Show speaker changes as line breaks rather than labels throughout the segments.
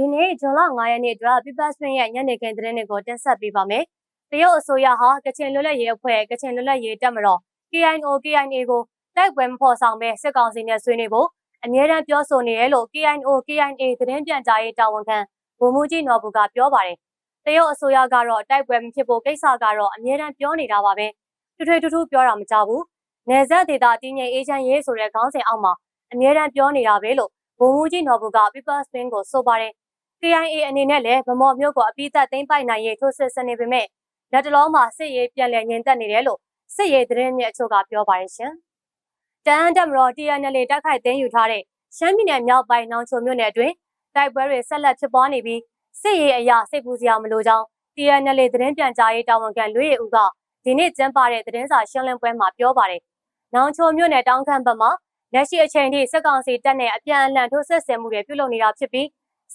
ဒီနေ့ဇွန်လ9ရက်နေ့အတွက် People Spring ရဲ့ညနေခင်းသတင်းတွေကိုတင်ဆက်ပေးပါမယ်။တရုတ်အစိုးရဟာကချင်လွတ်လပ်ရေးအဖွဲ့ကချင်လွတ်လပ်ရေးတပ်မတော် KIO KIA ကိုတိုက်ပွဲမဖော်ဆောင်ပဲစစ်ကောင်စီနဲ့ဆွေးနွေးဖို့အမြဲတမ်းပြောဆိုနေတယ်လို့ KIO KIA သတင်းပြန်ကြားရေးတာဝန်ခံဗိုလ်မှူးကြီးနော်ဘူကပြောပါတယ်။တရုတ်အစိုးရကတော့တိုက်ပွဲမဖြစ်ဖို့ကိစ္စကတော့အမြဲတမ်းပြောနေတာပါပဲ။ထွေထွေထူးထူးပြောတာမကြဘူး။နေဆက်ဒေတာတည်ငြိမ်အေးချမ်းရေးဆိုတဲ့ခေါင်းစဉ်အောက်မှာအမြဲတမ်းပြောနေတာပဲလို့ဗိုလ်မှူးကြီးနော်ဘူက People Spring ကိုဆိုပါတယ်။ KIA အနေနဲ့လည်းဗမော်မျိုးကိုအပိသက်သိမ်းပိုက်နိုင်ရေးထိုးစစ်ဆင်နေပေမဲ့လက်တလုံးမှာစစ်ရေးပြန်လည်ငြိမ်သက်နေတယ်လို့စစ်ရေးသတင်းမြစ်အချို့ကပြောပါတယ်ရှင်။တန်တက်မတော် TNL တိုက်ခိုက်သိမ်းယူထားတဲ့ရှမ်းပြည်နယ်မြောက်ပိုင်းနောင်ချိုမြို့နယ်အတွင်းတိုက်ပွဲတွေဆက်လက်ဖြစ်ပွားနေပြီးစစ်ရေးအရာစိတ်ပူစရာမလိုကြောင်း TNL သတင်းပြန်ကြားရေးတာဝန်ခံလွေးရည်ဦးကဒီနေ့ကျင်းပတဲ့သတင်းစာရှင်းလင်းပွဲမှာပြောပါတယ်။နောင်ချိုမြို့နယ်တောင်ခမ်းဘက်မှာလက်ရှိအချိန်ထိစစ်ကောင်စီတပ်နဲ့အပြန်အလှန်ထိုးစစ်ဆင်မှုတွေပြုလုပ်နေတာဖြစ်ပြီး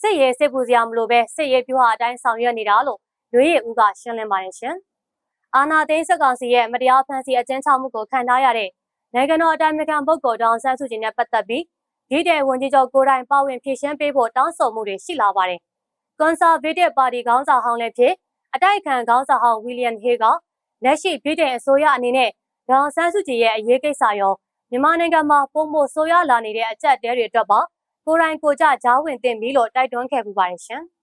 စစ်ရေးစစ်ပူစရာမလိုပဲစစ်ရေးပြူဟာအတိုင်းဆောင်ရွက်နေတာလို့ရွေးရည်ဦးကရှင်းလင်းပါတယ်ရှင်။အာနာသိန်းစစ်ကောင်စီရဲ့မတရားဖန်ဆီးအကျဉ်းချမှုကိုခံထားရတဲ့နိုင်ငံတော်အတိုင်ပင်ခံပုဂ္ဂိုလ်ဒေါအောင်ဆန်းစုကြည်နဲ့ပတ်သက်ပြီးဒီတဲ့ဝန်ကြီးချုပ်ကိုတိုင်ပါဝင်ဖြည့်ရှင်းပေးဖို့တောင်းဆိုမှုတွေရှိလာပါတယ်။ Conservative Party ခေါင်းဆောင်ဟောင်းလည်းဖြစ်အတိုက်အခံခေါင်းဆောင်ဟောင်း William Hay ကလက်ရှိပြည်တဲ့အစိုးရအနေနဲ့ဒေါအောင်ဆန်းစုကြည်ရဲ့အရေးကိစ္စရောမြန်မာနိုင်ငံမှာပုံမှုဆိုးရွားလာနေတဲ့အကြက်တဲတွေအတွက်ပါ ကိုရိုင်းကိုကြကြားဝင်တင်ပြီလို့တိုက်တွန်းခဲ့ပူပါတယ်ရှင်။